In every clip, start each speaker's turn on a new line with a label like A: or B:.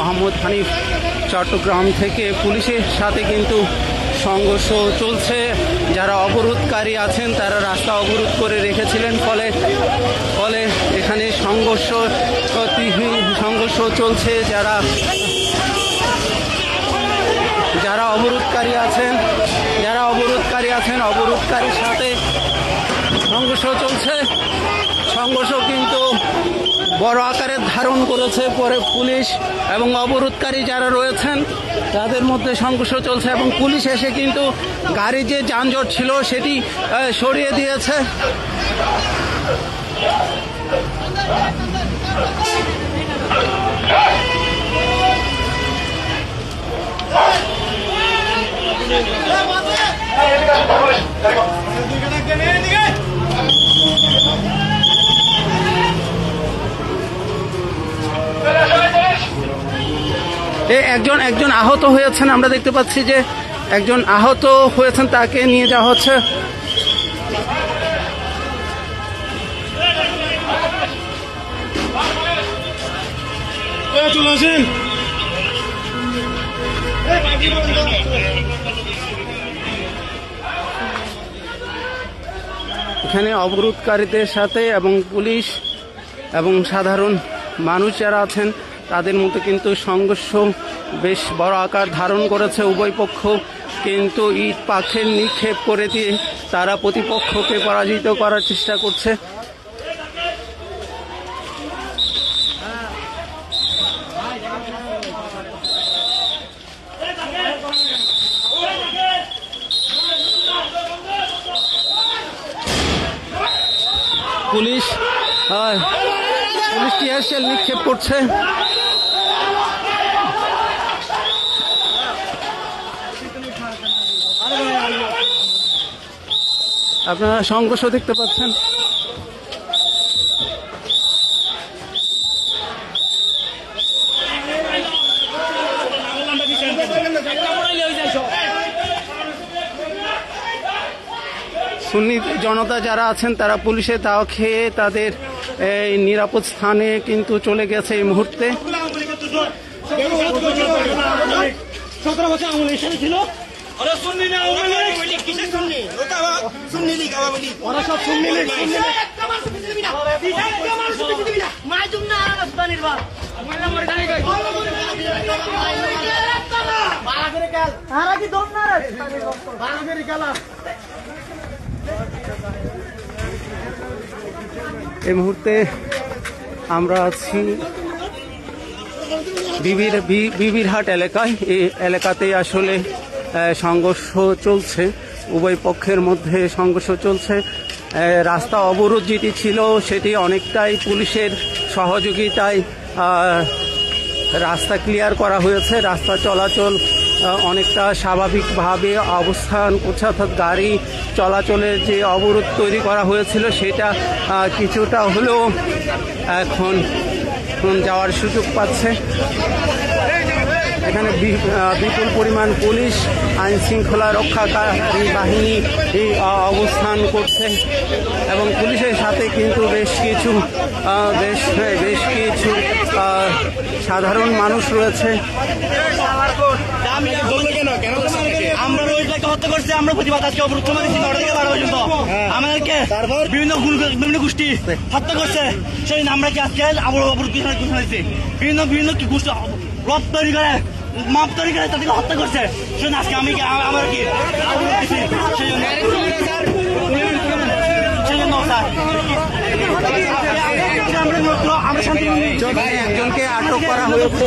A: মোহাম্মদ হানিফ চট্টগ্রাম থেকে পুলিশের সাথে কিন্তু সংঘর্ষ চলছে। যারা অবরোধকারী আছেন, তারা রাস্তা অবরোধ করে রেখেছিলেন। ফলে ফলে এখানে সংঘর্ষ সংঘর্ষ চলছে। যারা যারা অবরোধকারী আছেন, যারা অবরোধকারী আছেন, অবরোধকারীর সাথে সংঘর্ষ চলছে। সংঘর্ষ কিন্তু বড় আকারে ধারণ করেছে পরে পুলিশ এবং অবরোধকারী যারা রয়েছেন, তাদের মধ্যে সংঘর্ষ চলছে এবং পুলিশ এসে কিন্তু গাড়ি যে যানজট ছিল সেটি সরিয়ে দিয়েছে। একজন একজন আহত হয়েছেন আমরা দেখতে পাচ্ছি যে একজন আহত হয়েছেন তাকে নিয়ে যাওয়া হচ্ছে।
B: চলে আসেন।
A: এখানে অবরোধকারীদের সাথে এবং পুলিশ এবং সাধারণ মানুষ যারা আছেন, তাদের মধ্যে কিন্তু সংঘর্ষ বেশ বড় আকার ধারণ করেছে উভয় পক্ষ। কিন্তু ইট পাখের নিক্ষেপ করে দিয়ে তারা প্রতিপক্ষকে পরাজিত করার চেষ্টা করছে পুলিশ আহ, পুলিশ টিয়ার শেল নিক্ষেপ করছে। আপনারা সংঘর্ষ দেখতে পাচ্ছেন। সুন্নি জনতা যারা আছেন তারা পুলিশে দাওয়া খেয়ে তাদের এই নিরাপদ স্থানে কিন্তু চলে গেছে এই মুহূর্তে এই মুহূর্তে আমরা আছি বিবির বিবিরহাট এলাকায়। এই এলাকাতে আসলে সংঘর্ষ চলছে। উভয় পক্ষের মধ্যে সংঘর্ষ চলছে। রাস্তা অবরোধ যেটি ছিল, সেটি অনেকটাই পুলিশের সহযোগিতায় রাস্তা ক্লিয়ার করা হয়েছে। রাস্তা চলাচল অনেকটা স্বাভাবিকভাবে অবস্থান করছে অর্থাৎ গাড়ি চলাচলের যে অবরোধ তৈরি করা হয়েছিল সেটা কিছুটা হলেও এখন যাওয়ার সুযোগ পাচ্ছে। এখানে বিপুল পরিমাণ পুলিশ আইন শৃঙ্খলা রক্ষাকারী বাহিনী অবস্থান করছে এবং পুলিশের সাথে কিন্তু বেশ কিছু বেশ বেশ কিছু সাধারণ মানুষ রয়েছে।
C: হত্যা করছি আমরা প্রতিবাদ আজকে অবরোধ কমে দিচ্ছি নটা থেকে বারো পর্যন্ত আমাদেরকে বিভিন্ন বিভিন্ন গোষ্ঠী হত্যা করছে সেই আমরা কি আজকে অবরোধ ঘোষণা দিচ্ছি বিভিন্ন বিভিন্ন কি গোষ্ঠী রব তৈরি করে মাপ তৈরি করে তাদেরকে হত্যা করছে সেই আজকে আমি কি আমার কি সেই জন্য সেই জন্য স্যার আমরা মাত্র আমরা শান্তি
A: একজনকে আটক করা হয়েছে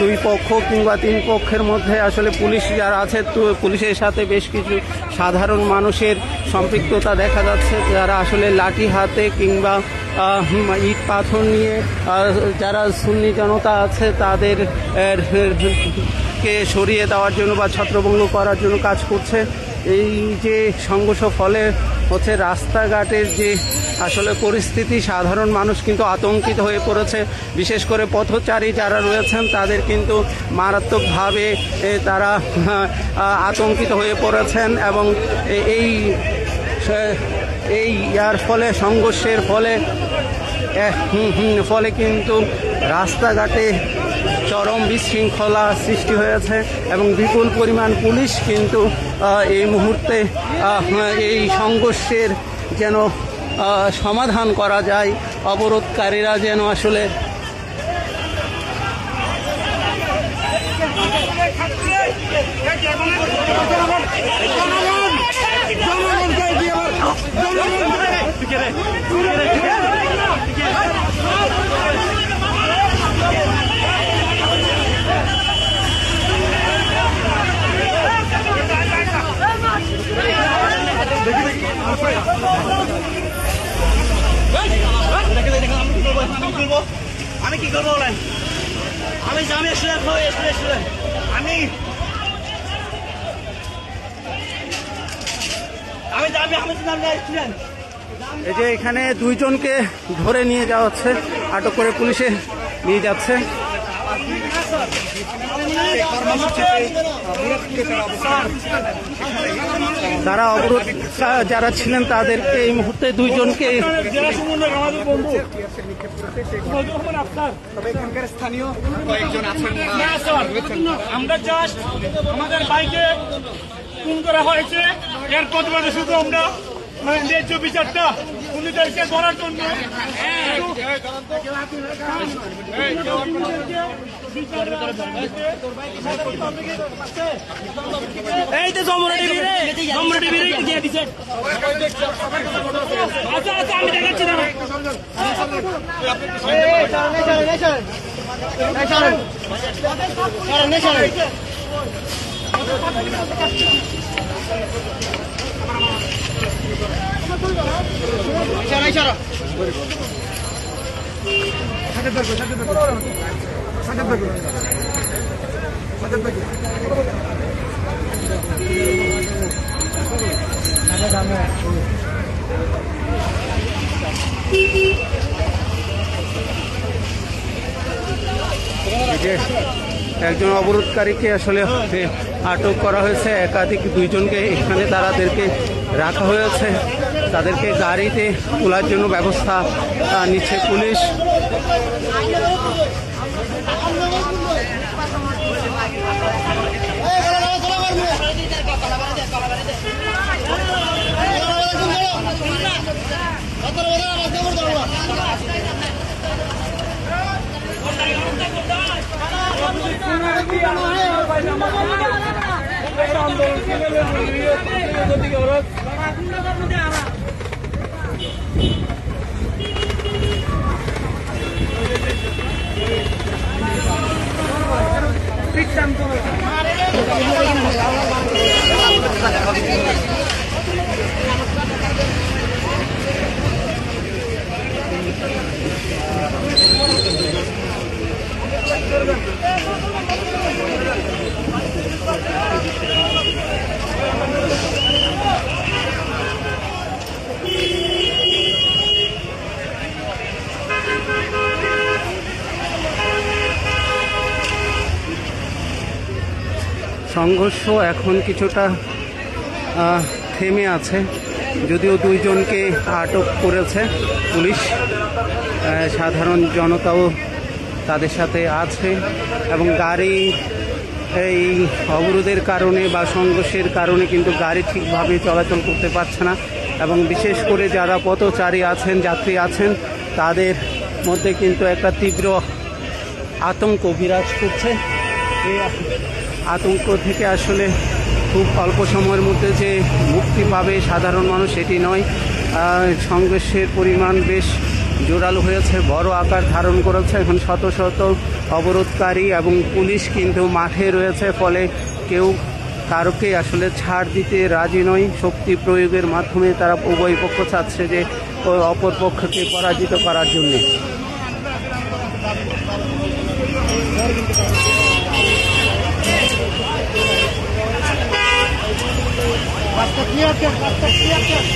A: দুই পক্ষ কিংবা তিন পক্ষের মধ্যে আসলে পুলিশ যারা আছে, তো পুলিশের সাথে বেশ কিছু সাধারণ মানুষের সম্পৃক্ততা দেখা যাচ্ছে। যারা আসলে লাঠি হাতে কিংবা ইট পাথর নিয়ে যারা সুন্নি জনতা আছে, তাদের তাদেরকে সরিয়ে দেওয়ার জন্য বা ছত্রভঙ্গ করার জন্য কাজ করছে। এই যে সংঘর্ষ ফলে হচ্ছে রাস্তাঘাটের যে আসলে পরিস্থিতি, সাধারণ মানুষ কিন্তু আতঙ্কিত হয়ে পড়েছে। বিশেষ করে পথচারী যারা রয়েছেন, তাদের কিন্তু মারাত্মকভাবে তারা আতঙ্কিত হয়ে পড়েছেন এবং এই এই ইয়ার ফলে, সংঘর্ষের ফলে ফলে কিন্তু রাস্তাঘাটে চরম বিশৃঙ্খলা সৃষ্টি হয়েছে এবং বিপুল পরিমাণ পুলিশ কিন্তু এই মুহূর্তে এই সংঘর্ষের যেন সমাধান করা যায়, অবরোধকারীরা যেন আসলে
C: দেখে দেখে আমি কি করব বলেন? আমি আমি স্টুডেন্ট নই স্টুডেন্ট আমি আমি আমি স্টুডেন্ট
A: এই যে এখানে দুইজনকে ধরে নিয়ে যাওয়া হচ্ছে, আটক করে পুলিশে নিয়ে যাচ্ছে। তারা অবরোধ যারা ছিলেন তাদেরকে এই মুহূর্তে দুইজনকে
B: আমাদের আমরা জাস্ট বাইকে খুন করা হয়েছে। এর প্রতিবাদে শুধু আমরা মানে ন্যায্য বিচারটা উনিদেরকে করার জন্য। এই তো জমরা টিভি রে, জমরা টিভি রে দিয়ে দিছে। আচ্ছা আচ্ছা আমি দেখাচ্ছি না।
A: যে একজন অবরোধকারীকে আসলে আটক করা হয়েছে। একাধিক দুইজনকে এখানে তাদেরকে রাখা হয়েছে। তাদেরকে গাড়িতে তোলার জন্য ব্যবস্থা নিচ্ছে পুলিশ Thank you. সংঘর্ষ এখন কিছুটা থেমে আছে। যদিও দুইজনকে আটক করেছে পুলিশ সাধারণ জনতাও তাদের সাথে আছে এবং গাড়ি এই অবরোধের কারণে বা সংঘর্ষের কারণে কিন্তু গাড়ি ঠিকভাবে চলাচল করতে পারছে না এবং বিশেষ করে যারা পথচারী আছেন, যাত্রী আছেন, তাদের মধ্যে কিন্তু একটা তীব্র আতঙ্ক বিরাজ করছে। আতঙ্ক থেকে আসলে খুব অল্প সময়ের মধ্যে যে মুক্তি পাবে সাধারণ মানুষ সেটি নয়। সংঘর্ষের পরিমাণ বেশ জোরালো হয়েছে, বড় আকার ধারণ করেছে। এখন শত শত অবরোধকারী এবং পুলিশ কিন্তু মাঠে রয়েছে, ফলে কেউ কারোকে আসলে ছাড় দিতে রাজি নয়। শক্তি প্রয়োগের মাধ্যমে তারা উভয় পক্ষ চাচ্ছে যে অপর পক্ষকে পরাজিত করার জন্যে। Was passiert jetzt? Was passiert jetzt?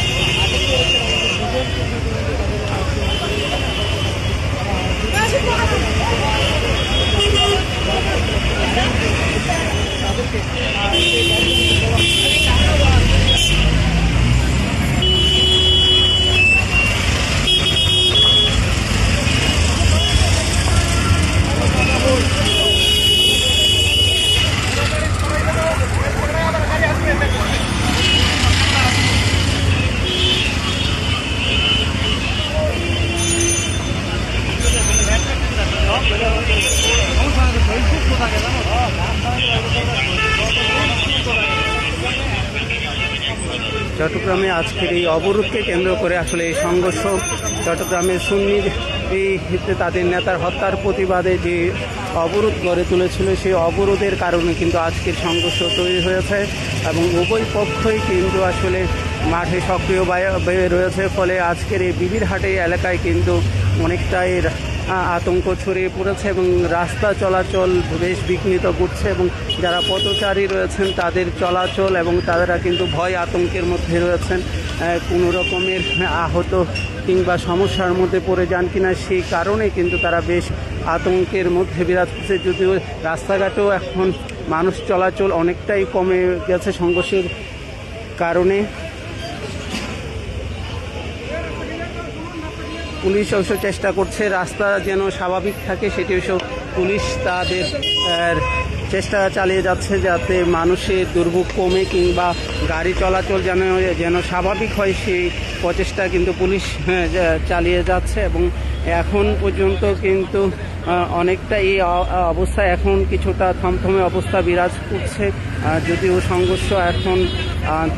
A: চট্টগ্রামে আজকের এই অবরোধকে কেন্দ্র করে আসলে এই সংঘর্ষ। চট্টগ্রামের সুন্নি এই তাদের নেতার হত্যার প্রতিবাদে যে অবরোধ গড়ে তুলেছিল, সেই অবরোধের কারণে কিন্তু আজকের সংঘর্ষ তৈরি হয়েছে এবং উভয় পক্ষই কিন্তু আসলে মাঠে সক্রিয় রয়েছে ফলে আজকের এই বিবিরহাটে এলাকায় কিন্তু অনেকটাই আতঙ্ক ছড়িয়ে পড়েছে এবং রাস্তা চলাচল বেশ বিঘ্নিত করছে এবং যারা পথচারী রয়েছেন, তাদের চলাচল এবং তারা কিন্তু ভয় আতঙ্কের মধ্যে রয়েছেন। কোনো রকমের আহত কিংবা সমস্যার মধ্যে পড়ে যান কিনা সেই কারণে কিন্তু তারা বেশ আতঙ্কের মধ্যে বিরাজ করছে। যদিও রাস্তাঘাটেও এখন মানুষ চলাচল অনেকটাই কমে গেছে সংঘর্ষের কারণে। পুলিশ অবশ্য চেষ্টা করছে রাস্তা যেন স্বাভাবিক থাকে সেটি অবশ্য পুলিশ তাদের চেষ্টা চালিয়ে যাচ্ছে যাতে মানুষের দুর্ভোগ কমে কিংবা গাড়ি চলাচল যেন যেন স্বাভাবিক হয় সেই প্রচেষ্টা কিন্তু পুলিশ হ্যাঁ, চালিয়ে যাচ্ছে এবং এখন পর্যন্ত কিন্তু অনেকটা এই অবস্থা এখন কিছুটা থমথমে অবস্থা বিরাজ করছে। যদিও সংঘর্ষ এখন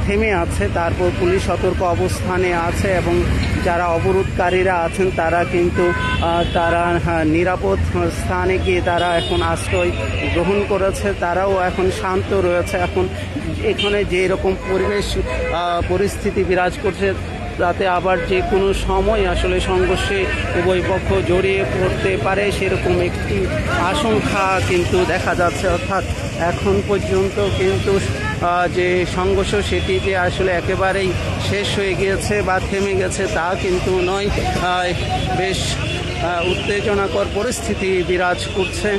A: থেমে আছে তারপর পুলিশ সতর্ক অবস্থানে আছে এবং যারা অবরোধকারীরা আছেন, তারা কিন্তু তারা নিরাপদ স্থানে গিয়ে তারা এখন আশ্রয় গ্রহণ করেছে, তারাও এখন শান্ত রয়েছে। এখন এখানে যে রকম পরিবেশ পরিস্থিতি বিরাজ করছে, তাতে আবার যে কোনো সময় আসলে সংঘর্ষে উভয় পক্ষ জড়িয়ে পড়তে পারে, সেরকম একটি আশঙ্কা কিন্তু দেখা যাচ্ছে। অর্থাৎ এখন পর্যন্ত কিন্তু যে সংঘর্ষ সেটি যে আসলে একেবারেই শেষ হয়ে গিয়েছে বা থেমে গেছে তা কিন্তু নয়। বেশ উত্তেজনাকর পরিস্থিতি বিরাজ করছে।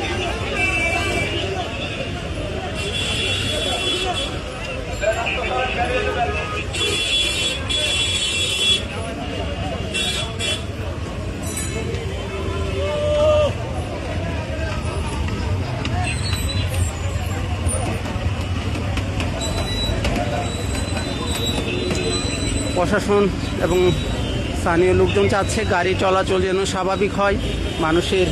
A: প্রশাসন এবং স্থানীয় লোকজন চাচ্ছে গাড়ি চলাচল যেন স্বাভাবিক হয়। মানুষের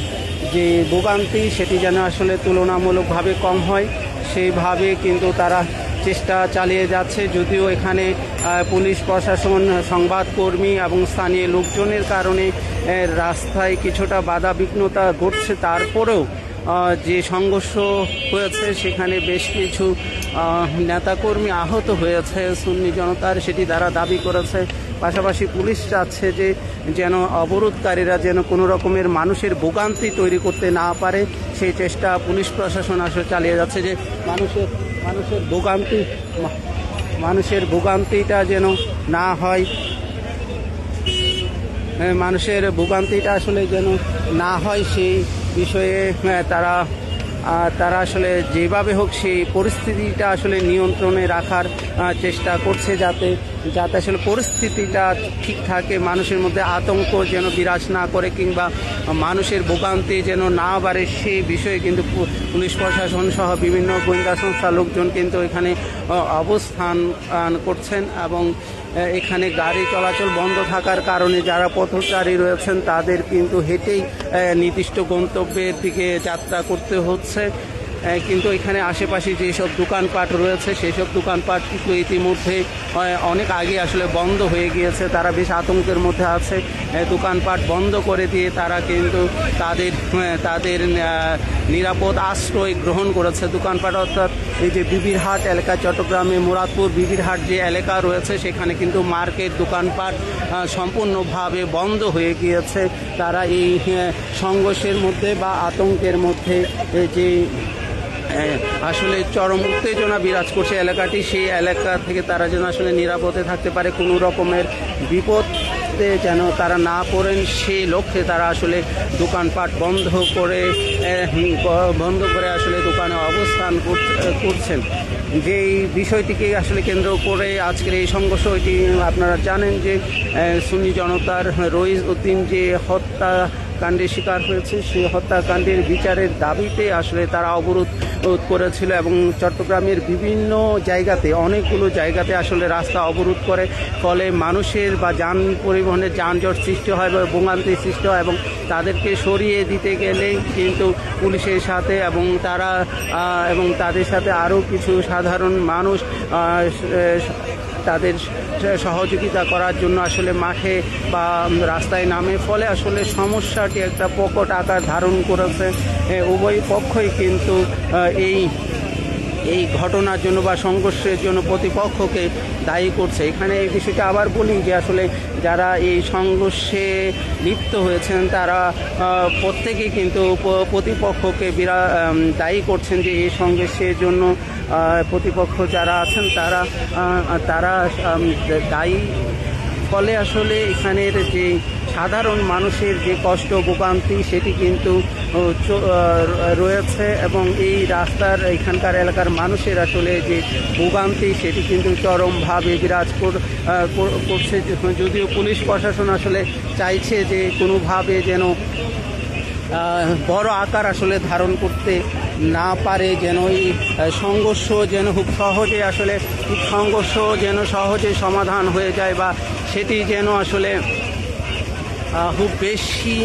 A: যে ভোগান্তি সেটি যেন আসলে তুলনামূলকভাবে কম হয়। সেইভাবে কিন্তু তারা চেষ্টা চালিয়ে যাচ্ছে। যদিও এখানে পুলিশ প্রশাসন, সংবাদকর্মী এবং স্থানীয় লোকজনের কারণে রাস্তায় কিছুটা বাধা বিঘ্নতা ঘটছে। তারপরেও যে সংঘর্ষ হয়েছে, সেখানে বেশ কিছু নেতাকর্মী আহত হয়েছে। সুন্নি জনতার সেটি তারা দাবি করেছে। পাশাপাশি পুলিশ চাচ্ছে যে যেন অবরোধকারীরা যেন কোনো রকমের মানুষের ভোগান্তি তৈরি করতে না পারে। সেই চেষ্টা পুলিশ প্রশাসন আসলে চালিয়ে যাচ্ছে যে মানুষের মানুষের ভোগান্তি মানুষের ভোগান্তিটা যেন না হয়, মানুষের ভোগান্তিটা আসলে যেন না হয় সেই বিষয়ে তারা তারা আসলে যেভাবে হোক সেই পরিস্থিতিটা আসলে নিয়ন্ত্রণে রাখার চেষ্টা করছে যাতে যাতে আসলে পরিস্থিতিটা ঠিক থাকে, মানুষের মধ্যে আতঙ্ক যেন বিরাজ না করে কিংবা মানুষের ভোগান্তি যেন না বাড়ে সেই বিষয়ে কিন্তু পুলিশ প্রশাসন সহ বিভিন্ন গোয়েন্দা সংস্থার লোকজন কিন্তু এখানে অবস্থান করছেন এবং এখানে গাড়ি চলাচল বন্ধ থাকার কারণে যারা পথচারী রয়েছেন তাদের কিন্তু হেঁটেই নির্দিষ্ট গন্তব্যের দিকে যাত্রা করতে হচ্ছে। কিন্তু এখানে আশেপাশে যেসব দোকানপাট রয়েছে সেই সব দোকানপাট কিন্তু ইতিমধ্যে অনেক আগে আসলে বন্ধ হয়ে গিয়েছে। তারা বেশ আতঙ্কের মধ্যে আছে। দোকানপাট বন্ধ করে দিয়ে তারা কিন্তু তাদের তাদের নিরাপদ আশ্রয় গ্রহণ করেছে। দোকানপাট অর্থাৎ এই যে বিবিরহাট এলাকা, চট্টগ্রামে মুরাদপুর বিবিরহাট যে এলাকা রয়েছে, সেখানে কিন্তু মার্কেট দোকানপাট সম্পূর্ণভাবে বন্ধ হয়ে গিয়েছে। তারা এই সংঘর্ষের মধ্যে বা আতঙ্কের মধ্যে এই যে আসলে চরম উত্তেজনা বিরাজ করছে এলাকাটি। সেই এলাকা থেকে তারা যেন আসলে নিরাপদে থাকতে পারে, কোনো রকমের বিপদে যেন তারা না পড়েন সেই লক্ষ্যে তারা আসলে দোকানপাট বন্ধ করে বন্ধ করে আসলে দোকানে অবস্থান কর- করছেন। যেই বিষয়টিকে আসলে কেন্দ্র করে আজকের এই সংঘর্ষ, এটি আপনারা জানেন যে সুন্নি জনতার রইজ উদ্দিন যে হত্যা কাণ্ডের শিকার হয়েছে, সেই হত্যাকাণ্ডের বিচারের দাবিতে আসলে তারা অবরোধ রোধ করেছিল এবং চট্টগ্রামের বিভিন্ন জায়গাতে, অনেকগুলো জায়গাতে আসলে রাস্তা অবরোধ করে, ফলে মানুষের বা যান পরিবহনের যানজট সৃষ্টি হয় বা ভোগান্তি সৃষ্টি হয় এবং তাদেরকে সরিয়ে দিতে গেলে কিন্তু পুলিশের সাথে এবং তারা এবং তাদের সাথে আরও কিছু সাধারণ মানুষ তাদের সহযোগিতা করার জন্য আসলে মাঠে বা রাস্তায় নামে, ফলে আসলে সমস্যাটি একটা প্রকট আকার ধারণ করেছে। উভয় পক্ষই কিন্তু এই এই ঘটনার জন্য বা সংঘর্ষের জন্য প্রতিপক্ষকে দায়ী করছে। এখানে এই বিষয়টা আবার বলি যে আসলে যারা এই সংঘর্ষে লিপ্ত হয়েছেন, তারা প্রত্যেকেই কিন্তু প্রতিপক্ষকে বিরা দায়ী করছেন যে এই সংঘর্ষের জন্য প্রতিপক্ষ যারা আছেন, তারা তারা দায়ী। ফলে আসলে এখানের যে সাধারণ মানুষের যে কষ্ট, ভোগান্তি, সেটি কিন্তু রয়েছে এবং এই রাস্তার, এখানকার এলাকার মানুষের আসলে যে ভোগান্তি, সেটি কিন্তু চরমভাবে বিরাজ কর- করছে। যদিও পুলিশ প্রশাসন আসলে চাইছে যে কোনোভাবে যেন বড় আকার আসলে ধারণ করতে না পারে যেন এই সংঘর্ষ যেন খুব সহজে আসলে সংঘর্ষ যেন সহজে সমাধান হয়ে যায় বা সেটি যেন আসলে খুব বেশি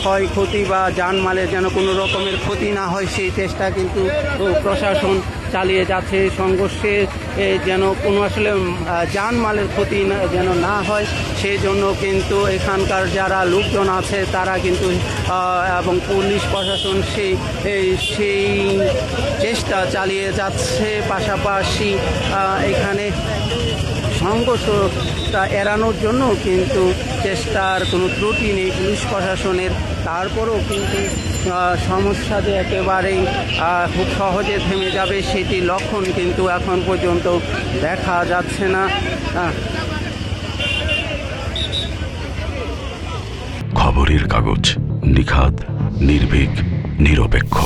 A: ক্ষয়ক্ষতি বা জানমালের যেন কোনো রকমের ক্ষতি না হয় সেই চেষ্টা কিন্তু প্রশাসন চালিয়ে যাচ্ছে সংঘর্ষে যেন কোনো আসলে যানমালের ক্ষতি যেন না হয়। সেই জন্য কিন্তু এখানকার যারা লোকজন আছে, তারা কিন্তু এবং পুলিশ প্রশাসন সেই সেই চেষ্টা চালিয়ে যাচ্ছে। পাশাপাশি এখানে সংঘর্ষটা এড়ানোর জন্য কিন্তু চেষ্টার কোনো ত্রুটি নেই পুলিশ প্রশাসনের। তারপরেও কিন্তু সমস্যা যে একেবারেই খুব সহজে থেমে যাবে সেটি লক্ষণ কিন্তু এখন পর্যন্ত দেখা যাচ্ছে না।
D: খবরের কাগজ নিখাদ, নির্ভীক, নিরপেক্ষ।